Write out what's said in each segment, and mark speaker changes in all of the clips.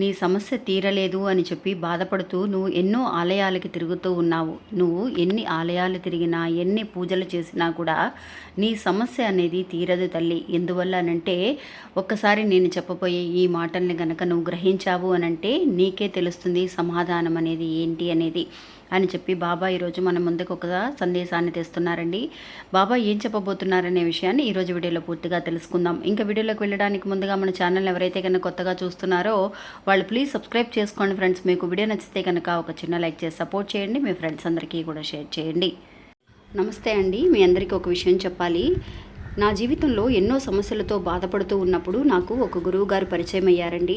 Speaker 1: నీ సమస్య తీరలేదు అని చెప్పి బాధపడుతూ నువ్వు ఎన్నో ఆలయాలకి తిరుగుతూ ఉన్నావు. నువ్వు ఎన్ని ఆలయాలు తిరిగినా ఎన్ని పూజలు చేసినా కూడా నీ సమస్య అనేది తీరదు తల్లి. ఎందువల్ల అనంటే ఒక్కసారి నేను చెప్పబోయే ఈ మాటల్ని గనక నువ్వు గ్రహించావు అనంటే నీకే తెలుస్తుంది సమాధానం అనేది ఏంటి అనేది. అని చెప్పి బాబా ఈరోజు మన ముందుకు ఒక సందేశాన్ని తెస్తున్నారండి. బాబా ఏం చెప్పబోతున్నారనే విషయాన్ని ఈరోజు వీడియోలో పూర్తిగా తెలుసుకుందాం. ఇంకా వీడియోలోకి వెళ్ళడానికి ముందుగా మన ఛానల్ ఎవరైతే కనుక కొత్తగా చూస్తున్నారో వాళ్ళు ప్లీజ్ సబ్స్క్రైబ్ చేసుకోండి ఫ్రెండ్స్. మీకు వీడియో నచ్చితే కనుక ఒక చిన్న లైక్ చేసి సపోర్ట్ చేయండి. మీ ఫ్రెండ్స్ అందరికీ కూడా షేర్ చేయండి. నమస్తే అండి. మీ అందరికీ ఒక విషయం చెప్పాలి. నా జీవితంలో ఎన్నో సమస్యలతో బాధపడుతూ ఉన్నప్పుడు నాకు ఒక గురువు గారు పరిచయం అయ్యారండి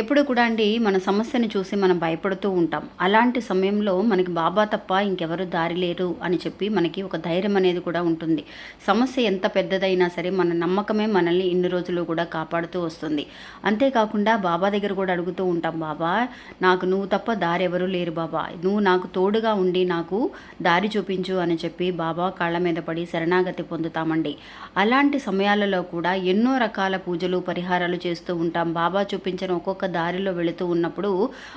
Speaker 1: ఎప్పుడు కూడా అండి మన సమస్యను చూసి మనం భయపడుతూ ఉంటాం. అలాంటి సమయంలో మనకి బాబా తప్ప ఇంకెవరు దారి లేరు అని చెప్పి మనకి ఒక ధైర్యం అనేది కూడా ఉంటుంది. సమస్య ఎంత పెద్దదైనా సరే మన నమ్మకమే మనల్ని ఇన్ని రోజులు కూడా కాపాడుతూ వస్తుంది. అంతేకాకుండా బాబా దగ్గర కూడా అడుగుతూ ఉంటాం బాబా నాకు నువ్వు తప్ప దారి ఎవరు లేరు బాబా. నువ్వు నాకు తోడుగా ఉండి నాకు దారి చూపించు అని చెప్పి బాబా కాళ్ళ మీద పడి శరణాగతి పొందుతామండి. అలాంటి సమయాలలో కూడా ఎన్నో రకాల పూజలు పరిహారాలు చేస్తూ ఉంటాం. బాబా చూపించిన ఒక్కొక్క దారిలో వెళుతూ ఉన్నప్పుడు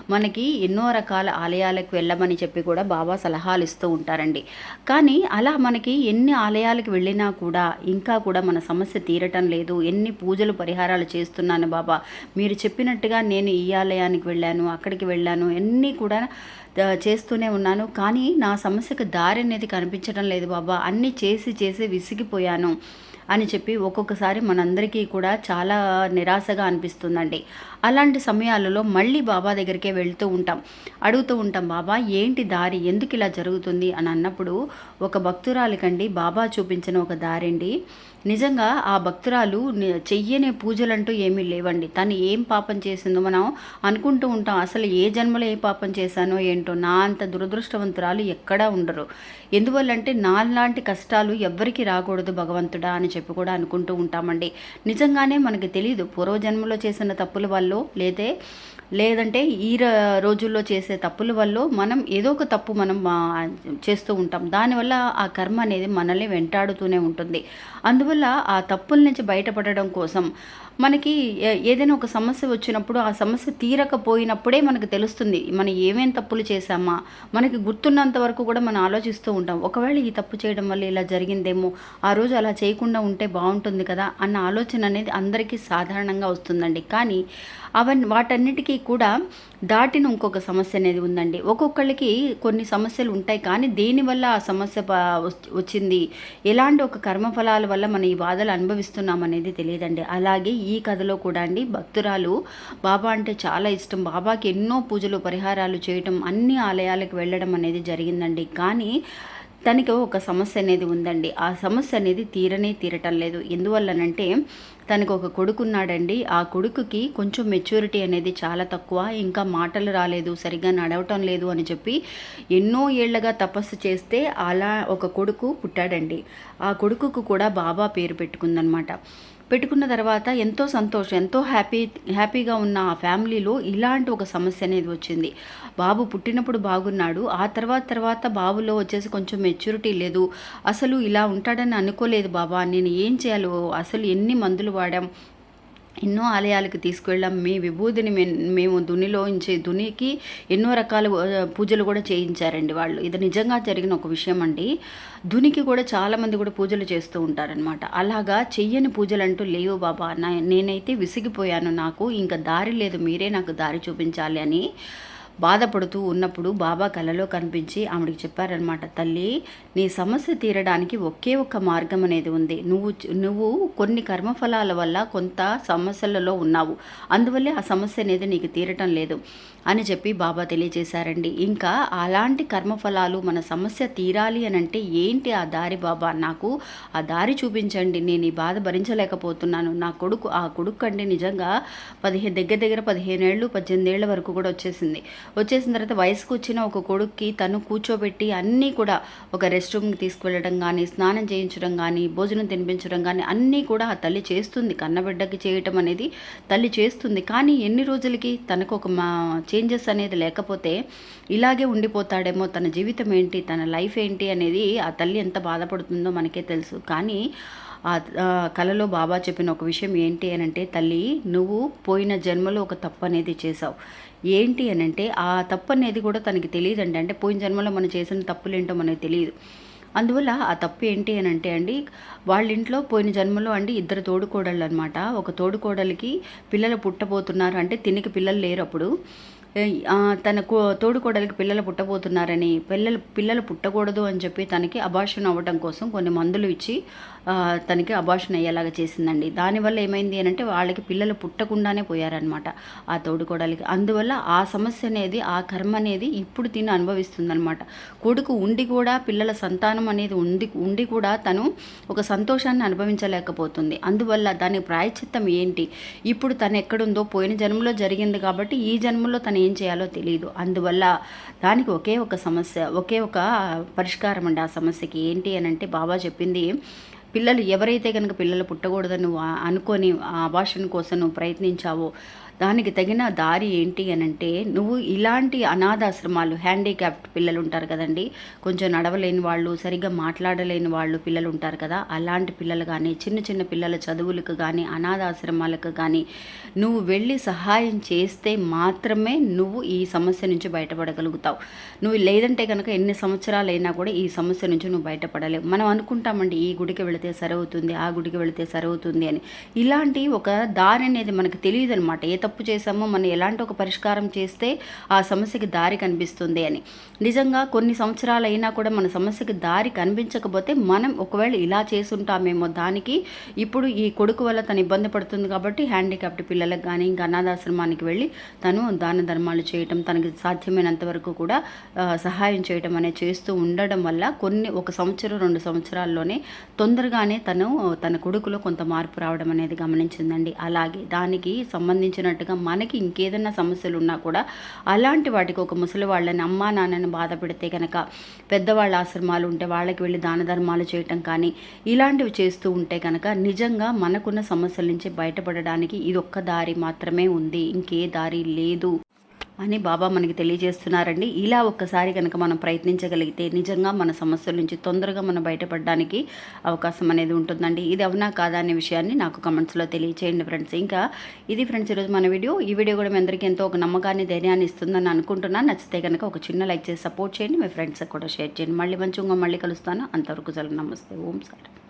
Speaker 1: మనకి ఎన్నో రకాల ఆలయాలకు వెళ్ళమని చెప్పి కూడా బాబా సలహాలు ఇస్తూ ఉంటారండి. కానీ అలా మనకి ఎన్ని ఆలయాలకు వెళ్ళినా కూడా ఇంకా కూడా మన సమస్య తీరటం లేదు. ఎన్ని పూజలు పరిహారాలు చేస్తున్నాను బాబా. మీరు చెప్పినట్టుగా నేను ఈ ఆలయానికి వెళ్ళాను అక్కడికి వెళ్ళాను ఎన్ని కూడా చేస్తూనే ఉన్నాను. కానీ నా సమస్యకు దారి అనేది కనిపించడం లేదు బాబా. అన్నీ చేసి చేసి విసిగిపోయాను. అని చెప్పి ఒక్కొక్కసారి మనందరికీ కూడా చాలా నిరాశగా అనిపిస్తుందండి. అలాంటి సమయాలలో మళ్ళీ బాబా దగ్గరికే వెళ్తూ ఉంటాం. అడుగుతూ ఉంటాం బాబా ఏంటి దారి? ఎందుకు ఇలా జరుగుతుంది? అని అన్నప్పుడు ఒక భక్తురాలికండి బాబా చూపించిన ఒక దారి అండి నిజంగా ఆ భక్తురాలు చెయ్యనే పూజలంటూ ఏమీ లేవండి. తను ఏం పాపం చేసిందో మనం అనుకుంటూ ఉంటాం. అసలు ఏ జన్మలో ఏ పాపం చేశానో ఏంటో నా అంత దురదృష్టవంతురాలు ఎక్కడా ఉండరు. ఎందువల్లంటే నాలాంటి కష్టాలు ఎవ్వరికి రాకూడదు భగవంతుడా అని చెప్పి కూడా అనుకుంటూ ఉంటామండి. నిజంగానే మనకి తెలియదు పూర్వజన్మలో చేసిన తప్పుల వల్ల లేదే లేదంటే ఈ రోజుల్లో చేసే తప్పుల వల్ల మనం ఏదో ఒక తప్పు మనం చేస్తూ ఉంటాం. దానివల్ల ఆ కర్మ అనేది మనల్ని వెంటాడుతూనే ఉంటుంది. అందువల్ల ఆ తప్పుల నుంచి బయటపడడం కోసం మనకి ఏదైనా ఒక సమస్య వచ్చినప్పుడు ఆ సమస్య తీరకపోయినప్పుడే మనకు తెలుస్తుంది మనం ఏమేం తప్పులు చేశామా? మనకి గుర్తున్నంత వరకు కూడా మనం ఆలోచిస్తూ ఉంటాం. ఒకవేళ ఈ తప్పు చేయడం వల్ల ఇలా జరిగిందేమో ఆ రోజు అలా చేయకుండా ఉంటే బాగుంటుంది కదా అన్న ఆలోచన అనేది అందరికీ సాధారణంగా వస్తుందండి. కానీ అవన్నీ వాటన్నిటికీ కూడా దాటిన ఇంకొక సమస్య అనేది ఉందండి. ఒక్కొక్కళ్ళకి కొన్ని సమస్యలు ఉంటాయి. కానీ దేనివల్ల ఆ సమస్య వచ్చింది? ఎలాంటి ఒక కర్మఫలాల వల్ల మనం ఈ బాధలు అనుభవిస్తున్నాం అనేది తెలియదండి. అలాగే ఈ కథలో కూడా అండి భక్తురాలు బాబా అంటే చాలా ఇష్టం. బాబాకి ఎన్నో పూజలు పరిహారాలు చేయటం అన్ని ఆలయాలకు వెళ్ళడం అనేది జరిగిందండి. కానీ తనకి ఒక సమస్య అనేది ఉందండి. ఆ సమస్య అనేది తీరనే తీరటం లేదు. ఎందువల్లనంటే తనకు ఒక కొడుకున్నాడండి. ఆ కొడుకుకి కొంచెం మెచ్యూరిటీ అనేది చాలా తక్కువ. ఇంకా మాటలు రాలేదు సరిగ్గా నడవటం లేదు అని చెప్పి ఎన్నో ఏళ్ళగా తపస్సు చేస్తే అలా ఒక కొడుకు పుట్టాడండి. ఆ కొడుకుకు కూడా బాబా పేరు పెట్టుకుందనమాట. పెట్టుకున్న తర్వాత ఎంతో సంతోషం ఎంతో హ్యాపీ హ్యాపీగా ఉన్న ఆ ఫ్యామిలీలో ఇలాంటి ఒక సమస్య అనేది వచ్చింది. బాబు పుట్టినప్పుడు బాగున్నాడు. ఆ తర్వాత తర్వాత బాబులో వచ్చేసి కొంచెం మెచ్యూరిటీ లేదు. అసలు ఇలా ఉంటాడని అనుకోలేదు బాబా. నేను ఏం చేయాలో అసలు ఎన్ని మందులు వాడాం. ఎన్నో ఆలయాలకు తీసుకువెళ్ళాం మీ విభూతిని మేము మేము దునిలోంచి దునికి ఎన్నో రకాల పూజలు కూడా చేయించారండి వాళ్ళు. ఇది నిజంగా జరిగిన ఒక విషయం అండి. దునికి కూడా చాలామంది కూడా పూజలు చేస్తూ ఉంటారనమాట అలాగా చెయ్యని పూజలు అంటూ లేవు బాబా. నా నేనైతే విసిగిపోయాను. నాకు ఇంకా దారి లేదు. మీరే నాకు దారి చూపించాలి అని బాధపడుతూ ఉన్నప్పుడు బాబా కలలో కనిపించి ఆవిడకి చెప్పారనమాట తల్లి నీ సమస్య తీరడానికి ఒకే ఒక మార్గం అనేది ఉంది. నువ్వు నువ్వు కొన్ని కర్మఫలాల వల్ల కొంత సమస్యలలో ఉన్నావు. అందువల్లే ఆ సమస్య అనేది నీకు తీరటం లేదు అని చెప్పి బాబా తెలియజేశారండి. ఇంకా అలాంటి కర్మఫలాలు మన సమస్య తీరాలి అని అంటే ఏంటి ఆ దారి బాబా? నాకు ఆ దారి చూపించండి. నేను ఈ బాధ భరించలేకపోతున్నాను. నా కొడుకు ఆ కొడుకు అండి నిజంగా పదిహేను దగ్గర దగ్గర పదిహేను ఏళ్ళు పద్దెనిమిది ఏళ్ళ వరకు కూడా వచ్చేసింది. వచ్చేసిన తర్వాత వయసుకు వచ్చిన ఒక కొడుక్కి తను కూర్చోబెట్టి అన్నీ కూడా ఒక రెస్ట్ రూమ్కి తీసుకువెళ్ళడం కానీ స్నానం చేయించడం కానీ భోజనం తినిపించడం కానీ అన్నీ కూడా ఆ తల్లి చేస్తుంది. కన్నబిడ్డకి చేయటం అనేది తల్లి చేస్తుంది. కానీ ఎన్ని రోజులకి తనకు ఒక మా చేంజెస్ అనేది లేకపోతే ఇలాగే ఉండిపోతాడేమో తన జీవితం ఏంటి తన లైఫ్ ఏంటి అనేది ఆ తల్లి ఎంత బాధపడుతుందో మనకే తెలుసు. కానీ ఆ కలలో బాబా చెప్పిన ఒక విషయం ఏంటి అని అంటే తల్లి నువ్వు పోయిన జన్మలో ఒక తప్పు అనేది చేసావు ఏంటి అని అంటే ఆ తప్పు అనేది కూడా తనకి తెలియదండి. అంటే పోయిన జన్మలో మనం చేసిన తప్పులేంటో మనకు తెలియదు. అందువల్ల ఆ తప్పు ఏంటి అని అంటే అండి వాళ్ళ ఇంట్లో పోయిన జన్మలో అండి ఇద్దరు తోడుకోడళ్ళు అనమాట ఒక తోడుకోడలికి పిల్లలు పుట్టబోతున్నారు. అంటే తినికి పిల్లలు లేరు అప్పుడు. తన తోడుకోడలికి పిల్లలు పుట్టబోతున్నారని పిల్లలు పిల్లలు పుట్టకూడదు అని చెప్పి తనకి అభాషణ అవ్వడం కోసం కొన్ని మందులు ఇచ్చి తనకి అభాషణ అయ్యేలాగా చేసిందండి. దానివల్ల ఏమైంది అని అంటే వాళ్ళకి పిల్లలు పుట్టకుండానే పోయారనమాట ఆ తోడుకోడలికి. అందువల్ల ఆ సమస్య అనేది ఆ కర్మ అనేది ఇప్పుడు తిని అనుభవిస్తుందనమాట కొడుకు ఉండి కూడా పిల్లల సంతానం అనేది ఉండి ఉండి కూడా తను ఒక సంతోషాన్ని అనుభవించలేకపోతుంది. అందువల్ల దాని ప్రాయచిత్తం ఏంటి? ఇప్పుడు తను ఎక్కడుందో పోయిన జన్మలో జరిగింది కాబట్టి ఈ జన్మలో తను ఏం చేయాలో తెలియదు అందువల్ల దానికి ఒకే ఒక సమస్య ఒకే ఒక పరిష్కారం అండి ఆ సమస్యకి. ఏంటి అని అంటే బాబా చెప్పింది పిల్లలు ఎవరైతే కనుక పిల్లలు పుట్టకూడదని అనుకొని ఆ భాషణ కోసం నువ్వు ప్రయత్నించావో దానికి తగిన దారి ఏంటి అని అంటే నువ్వు ఇలాంటి అనాథాశ్రమాలు హ్యాండిక్యాప్డ్ పిల్లలు ఉంటారు కదండి. కొంచెం నడవలేని వాళ్ళు సరిగ్గా మాట్లాడలేని వాళ్ళు పిల్లలు ఉంటారు కదా. అలాంటి పిల్లలు కానీ చిన్న చిన్న పిల్లల చదువులకు కానీ అనాథాశ్రమాలకు కానీ నువ్వు వెళ్ళి సహాయం చేస్తే మాత్రమే నువ్వు ఈ సమస్య నుంచి బయటపడగలుగుతావు. నువ్వు లేదంటే కనుక ఎన్ని సంవత్సరాలైనా కూడా ఈ సమస్య నుంచి నువ్వు బయటపడలేవు. మనం అనుకుంటామండి ఈ గుడికి వెళితే సరవుతుంది ఆ గుడికి వెళితే సరవుతుంది అని. ఇలాంటి ఒక దారి అనేది మనకు తెలియదు అనమాట ఏ తప్పు చేశామో మనం ఎలాంటి ఒక పరిష్కారం చేస్తే ఆ సమస్యకి దారి కనిపిస్తుంది అని. నిజంగా కొన్ని సంవత్సరాలు అయినా కూడా మన సమస్యకి దారి కనిపించకపోతే మనం ఒకవేళ ఇలా చేసుంటామేమో దానికి ఇప్పుడు ఈ కొడుకు వల్ల తను ఇబ్బంది పడుతుంది కాబట్టి హ్యాండిక్యాప్డ్ పిల్లలకు కానీ ఇంకా అనాథాశ్రమానికి వెళ్ళి తను దాన ధర్మాలు చేయటం తనకి సాధ్యమైనంత వరకు కూడా సహాయం చేయటం అనేది చేస్తూ ఉండడం వల్ల కొన్ని ఒక సంవత్సరం రెండు సంవత్సరాల్లోనే తొందరగానే తను తన కొడుకులో కొంత మార్పు రావడం అనేది గమనించిందండి. అలాగే దానికి సంబంధించిన అన్నట్టుగా మనకి ఇంకేదన్నా సమస్యలు ఉన్నా కూడా అలాంటి వాటికి ఒక ముసలి వాళ్ళని అమ్మా నాన్నని బాధ పెడితే కనుక పెద్దవాళ్ళ ఆశ్రమాలు ఉంటే వాళ్ళకి వెళ్ళి దాన ధర్మాలు చేయటం కానీ ఇలాంటివి చేస్తూ ఉంటే కనుక నిజంగా మనకున్న సమస్యల నుంచి బయటపడడానికి ఇది ఒక్క దారి మాత్రమే ఉంది. ఇంకే దారి లేదు. అని బాబా మనకి తెలియజేస్తున్నారండి. ఇలా ఒక్కసారి కనుక మనం ప్రయత్నించగలిగితే నిజంగా మన సమస్యల నుంచి తొందరగా మనం బయటపడడానికి అవకాశం అనేది ఉంటుందండి. ఇది అవునా కాదా అనే విషయాన్ని నాకు కమెంట్స్లో తెలియచేయండి ఫ్రెండ్స్. ఇంకా ఇది ఫ్రెండ్స్ ఈరోజు మన వీడియో. ఈ వీడియో కూడా మీ అందరికీ ఎంతో ఒక నమ్మకాన్ని ధైర్యాన్ని ఇస్తుందని అనుకుంటున్నాను. నచ్చితే కనుక ఒక చిన్న లైక్ చేసి సపోర్ట్ చేయండి. మీ ఫ్రెండ్స్కి కూడా షేర్ చేయండి. మళ్ళీ మంచిగా మళ్ళీ కలుస్తాను. అంతవరకు జరుగు నమస్తే. ఓం సార్.